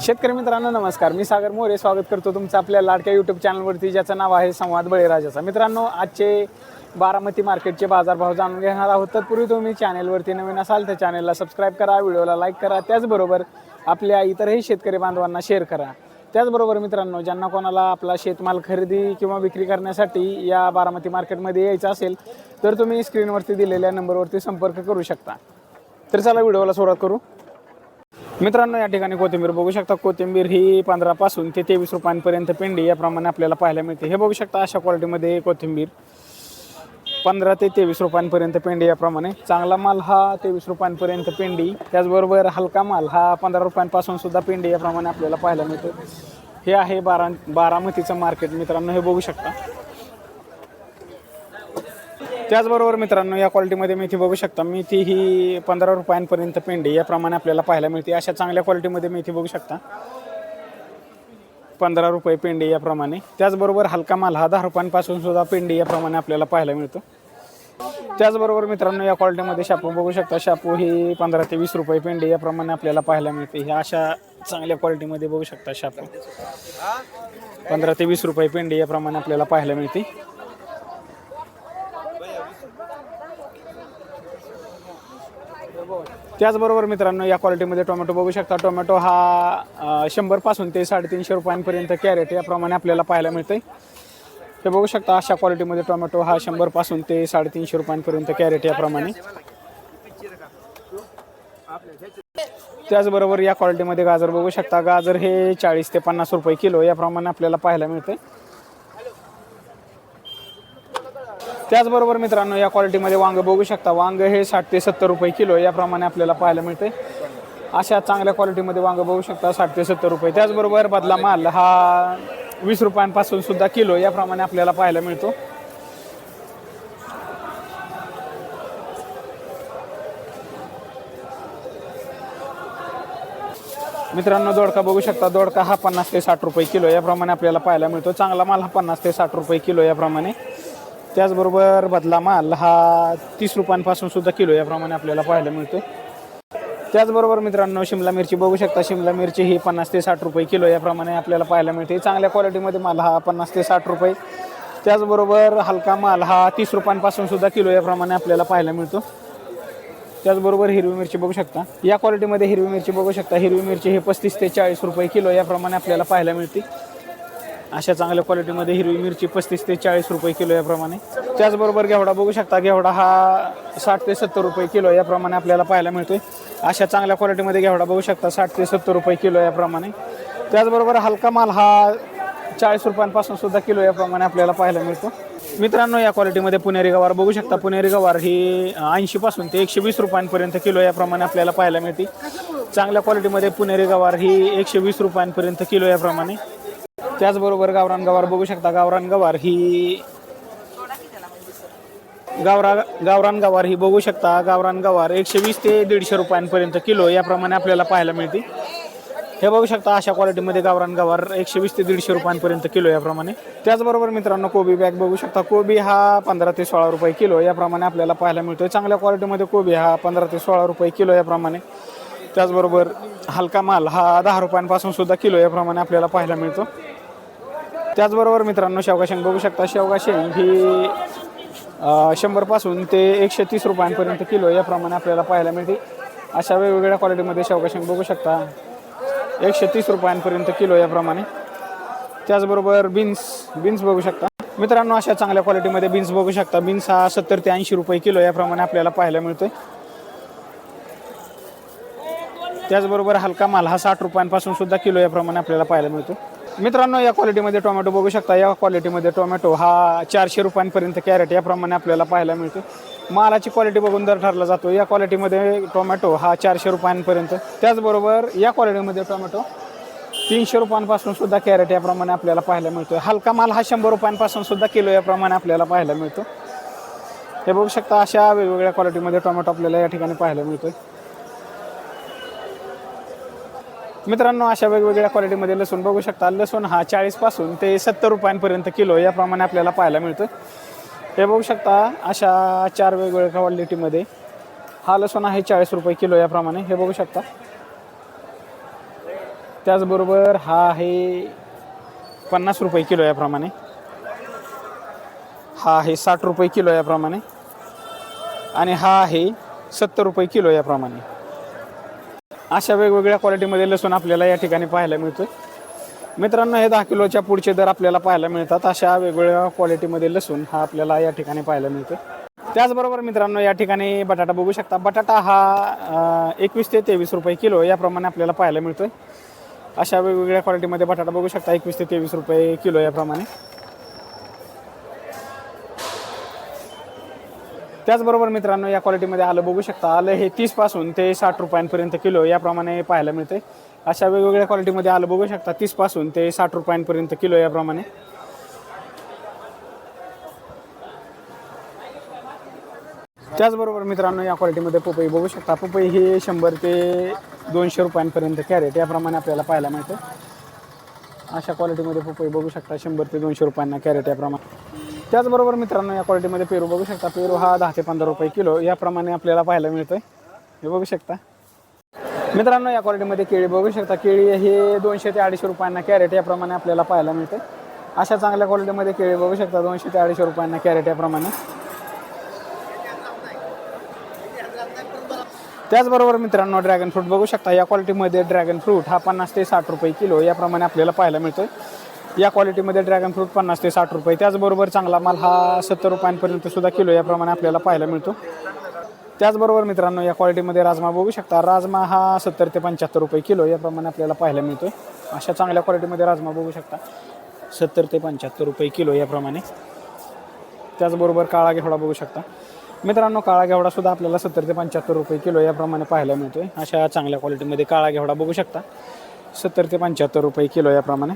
शेतकरी मित्रांनो नमस्कार. मी सागर मोरे. स्वागत करतो तुमचं आपल्या लाडक्या यूट्यूब चॅनलवरती ज्याचं नाव आहे संवाद बळीराजाचा. मित्रांनो आजचे बारामती मार्केटचे बाजारभाव जाणून घेणार आहोत. तत्पूर्वी तुम्ही चॅनेलवरती नवीन असाल तर चॅनेलला सबस्क्राईब करा व्हिडिओला लाईक करा. त्याचबरोबर आपल्या इतरही शेतकरी बांधवांना शेअर करा. त्याचबरोबर मित्रांनो ज्यांना कोणाला आपला शेतमाल खरेदी किंवा विक्री करण्यासाठी या बारामती मार्केटमध्ये यायचं असेल तर तुम्ही स्क्रीनवरती दिलेल्या नंबरवरती संपर्क करू शकता. तर चला व्हिडिओला सुरुवात करू. मित्रांनो या ठिकाणी कोथिंबीर बघू शकता. कोथिंबीर ही पंधरापासून ते तेवीस रुपयांपर्यंत पेंडी याप्रमाणे आपल्याला पाहायला मिळते. हे बघू शकता अशा क्वालिटीमध्ये कोथिंबीर पंधरा ते तेवीस रुपयांपर्यंत पेंडी याप्रमाणे चांगला माल हा तेवीस रुपयांपर्यंत पेंडी. त्याचबरोबर हलका माल हा पंधरा रुपयांपासून सुद्धा पेंडी याप्रमाणे आपल्याला पाहायला मिळतो. हे आहे बारा बारामतीचं मार्केट मित्रांनो हे बघू शकता. त्याचबरोबर मित्रांनो या क्वालिटीमध्ये मेथी बघू शकता. मेथी ही पंधरा रुपयांपर्यंत पेंडी याप्रमाणे आपल्याला पाहायला मिळते. अशा चांगल्या क्वालिटीमध्ये मेथी बघू शकता. पंधरा रुपये पेंडी याप्रमाणे. त्याचबरोबर हलका माल हा दहा रुपयांपासून सुद्धा पेंडी याप्रमाणे आपल्याला पाहायला मिळतो. त्याचबरोबर मित्रांनो या क्वालिटीमध्ये शापू बघू शकता. शापू ही पंधरा ते वीस रुपये पेंडी याप्रमाणे आपल्याला पाहायला मिळते. ह्या अशा चांगल्या क्वालिटीमध्ये बघू शकता शापू. पंधरा ते वीस रुपये पेंडी याप्रमाणे आपल्याला पाहायला मिळते. त्याचबरोबर मित्रांनो या क्वालिटीमध्ये टोमॅटो बघू शकता. टोमॅटो हा शंभरपासून ते साडेतीनशे रुपयांपर्यंत कॅरेट याप्रमाणे आपल्याला पाहायला मिळते ते बघू शकता अशा क्वालिटीमध्ये टोमॅटो हा शंभरपासून ते साडेतीनशे रुपयांपर्यंत कॅरेट याप्रमाणे. त्याचबरोबर या क्वालिटीमध्ये गाजर बघू शकता. गाजर हे चाळीस ते पन्नास रुपये किलो याप्रमाणे आपल्याला पाहायला मिळते त्याचबरोबर मित्रांनो या क्वालिटीमध्ये वांग बघू शकता. वांग हे साठ ते सत्तर रुपये किलो याप्रमाणे आपल्याला पाहायला मिळते अशा चांगल्या क्वालिटीमध्ये वांग बघू शकता साठ ते सत्तर रुपये. त्याचबरोबर बदला माल हा वीस रुपयांपासून सुद्धा किलो याप्रमाणे आपल्याला पाहायला मिळतो. मित्रांनो दोडका बघू शकता. दोडका हा पन्नास ते साठ रुपये किलो याप्रमाणे आपल्याला पाहायला मिळतो. चांगला माल हा पन्नास ते साठ रुपये किलो याप्रमाणे. त्याचबरोबर बदला माल हा तीस रुपयांपासून सुद्धा किलो याप्रमाणे आपल्याला पाहायला मिळतो. त्याचबरोबर मित्रांनो शिमला मिरची बघू शकता. शिमला मिरची ही पन्नास ते साठ रुपये किलो याप्रमाणे आपल्याला पाहायला मिळते. चांगल्या क्वालिटीमध्ये माल हा पन्नास ते साठ रुपये. त्याचबरोबर हलका माल हा तीस रुपयांपासून सुद्धा किलो याप्रमाणे आपल्याला पाहायला मिळतो. त्याचबरोबर हिरवी मिरची बघू शकता. या क्वालिटीमध्ये हिरवी मिरची बघू शकता. हिरवी मिरची हे पस्तीस ते चाळीस रुपये किलो याप्रमाणे आपल्याला पाहायला मिळते. अशा चांगल्या क्वालिटीमध्ये हिरवी मिरची पस्तीस ते चाळीस रुपये किलो याप्रमाणे. त्याचबरोबर घेवडा बघू शकता घेवडा हा साठ ते सत्तर रुपये किलो याप्रमाणे आपल्याला पाहायला मिळतोय. अशा चांगल्या क्वालिटीमध्ये घेवडा बघू शकता साठ ते सत्तर रुपये किलो याप्रमाणे. त्याचबरोबर हलका माल हा चाळीस रुपयांपासून सुद्धा किलो याप्रमाणे आपल्याला पाहायला मिळतो. मित्रांनो या क्वालिटीमध्ये पुणेरी गवार बघू शकता. पुणेरी गवार ही ऐंशीपासून ते एकशे वीस रुपयांपर्यंत किलो याप्रमाणे आपल्याला पाहायला मिळते. चांगल्या क्वालिटीमध्ये पुणेरी गवार ही एकशे वीस रुपयांपर्यंत किलो याप्रमाणे. त्याचबरोबर गावरान गवार बघू शकता. गावरान गवार ही गावरा गावरान गवार ही बघू शकता. गावरान गवार एकशे वीस ते दीडशे रुपयांपर्यंत किलो याप्रमाणे आपल्याला पाहायला मिळते. हे बघू शकता अशा क्वालिटीमध्ये गावरान गवार एकशे वीस ते दीडशे रुपयांपर्यंत किलो याप्रमाणे. त्याचबरोबर मित्रांनो कोबी बॅग बघू शकता. कोबी हा पंधरा ते सोळा रुपये किलो याप्रमाणे आपल्याला पाहायला मिळतो चांगल्या क्वालिटीमध्ये कोबी हा पंधरा ते सोळा रुपये किलो याप्रमाणे. त्याचबरोबर हलका माल हा दहा रुपयांपासून सुद्धा किलो याप्रमाणे आपल्याला पाहायला मिळतो. त्याचबरोबर मित्रांनो शेवगा शेंग बघू शकता. शेवगा शेंग ही शंभरपासून ते एकशे तीस रुपयांपर्यंत किलो याप्रमाणे आपल्याला पाहायला मिळते. अशा वेगवेगळ्या क्वालिटीमध्ये शेवगा शेंग बघू शकता. एकशे तीस रुपयांपर्यंत किलो याप्रमाणे. त्याचबरोबर बीन्स बीन्स बघू शकता. मित्रांनो अशा चांगल्या क्वालिटीमध्ये बीन्स बघू शकता. बीन्स हा सत्तर ते ऐंशी रुपये किलो याप्रमाणे आपल्याला पाहायला मिळतोय. त्याचबरोबर हलका माल हा साठ रुपयांपासून सुद्धा किलो याप्रमाणे आपल्याला पाहायला मिळतो मित्रांनो या क्वालिटीमध्ये टोमॅटो बघू शकता. या क्वालिटीमध्ये टोमॅटो हा चारशे रुपयांपर्यंत कॅरेट याप्रमाणे आपल्याला पाहायला मिळतो मालाची क्वालिटी बघून दर ठरला जातो. या क्वालिटीमध्ये टोमॅटो हा चारशे रुपयांपर्यंत. त्याचबरोबर या क्वालिटीमध्ये टोमॅटो तीनशे रुपयांपासून सुद्धा कॅरेट याप्रमाणे आपल्याला पाहायला मिळतो हलका माल हा शंभर रुपयांपासून सुद्धा किलो याप्रमाणे आपल्याला पाहायला मिळतो. हे बघू शकता अशा वेगवेगळ्या क्वालिटीमध्ये टोमॅटो आपल्याला या ठिकाणी पाहायला मिळतोय. मित्रांनो अशा वेगवेगळ्या क्वालिटीमध्ये लसूण बघू शकता. लसूण हा चाळीसपासून ते सत्तर रुपयांपर्यंत किलो याप्रमाणे आपल्याला पाहायला मिळतं हे बघू शकता अशा चार वेगवेगळ्या क्वालिटीमध्ये हा लसूण आहे चाळीस रुपये किलो याप्रमाणे. हे बघू शकता. त्याचबरोबर हा आहे पन्नास रुपये किलो याप्रमाणे. हा आहे साठ रुपये किलो याप्रमाणे. आणि हा आहे सत्तर रुपये किलो याप्रमाणे. अशा वेगवेगळ्या क्वालिटीमध्ये लसूण आपल्याला या ठिकाणी पाहायला मिळतो मित्रांनो हे दहा किलोच्या पुढचे दर आपल्याला पाहायला मिळतात. अशा वेगवेगळ्या क्वालिटीमध्ये लसूण हा आपल्याला या ठिकाणी पाहायला मिळतो त्याचबरोबर मित्रांनो या ठिकाणी बटाटा बघू शकता. बटाटा हा एकवीस ते तेवीस रुपये किलो याप्रमाणे आपल्याला पाहायला मिळतो अशा वेगवेगळ्या क्वालिटीमध्ये बटाटा बघू शकता. एकवीस ते तेवीस रुपये किलो याप्रमाणे. त्याचबरोबर मित्रांनो या क्वालिटीमध्ये आलं बघू शकता. आलं हे तीसपासून ते साठ रुपयांपर्यंत किलो याप्रमाणे पाहायला मिळते अशा वेगवेगळ्या क्वालिटीमध्ये आलं बघू शकता. तीसपासून ते साठ रुपयांपर्यंत किलो याप्रमाणे. त्याचबरोबर मित्रांनो या क्वालिटीमध्ये पपई बघू शकता. पपई ही शंभर ते दोनशे रुपयांपर्यंत कॅरेट याप्रमाणे आपल्याला पाहायला मिळते अशा क्वालिटीमध्ये पपई बघू शकता. शंभर ते दोनशे रुपयांना कॅरेट याप्रमाणे. त्याचबरोबर मित्रांनो या क्वालिटीमध्ये पेरू बघू शकता. पेरू हा दहा ते पंधरा रुपये किलो याप्रमाणे आपल्याला पाहायला मिळतोय. हे बघू शकता. मित्रांनो या क्वालिटीमध्ये केळी बघू शकता. केळी हे दोनशे ते अडीचशे रुपयांना कॅरेट याप्रमाणे आपल्याला पाहायला मिळते अशा चांगल्या क्वालिटीमध्ये केळी बघू शकता. दोनशे ते अडीचशे रुपयांना कॅरेट याप्रमाणे. त्याचबरोबर मित्रांनो ड्रॅगन फ्रूट बघू शकता. या क्वालिटीमध्ये ड्रॅगन फ्रूट हा पन्नास ते साठ रुपये किलो याप्रमाणे आपल्याला पाहायला मिळतोय. या क्वालिटीमध्ये ड्रॅगन फ्रूट पन्नास ते साठ रुपये. त्याचबरोबर चांगला माल हा सत्तर रुपयांपर्यंत सुद्धा किलो याप्रमाणे आपल्याला पाहायला मिळतो. त्याचबरोबर मित्रांनो या क्वालिटीमध्ये राजमा बघू शकता. राजमा हा सत्तर ते पंच्याहत्तर रुपये किलो याप्रमाणे आपल्याला पाहायला मिळतो अशा चांगल्या क्वालिटीमध्ये राजमा बघू शकता. सत्तर ते पंच्याहत्तर रुपये किलो याप्रमाणे त्याचबरोबर काळा घेवडा बघू शकता. मित्रांनो काळा घेवडा सुद्धा आपल्याला सत्तर ते पंच्याहत्तर रुपये किलो याप्रमाणे पाहायला मिळतोय. अशा चांगल्या क्वालिटीमध्ये काळा घेवडा बघू शकता. सत्तर ते पंच्याहत्तर रुपये किलो याप्रमाणे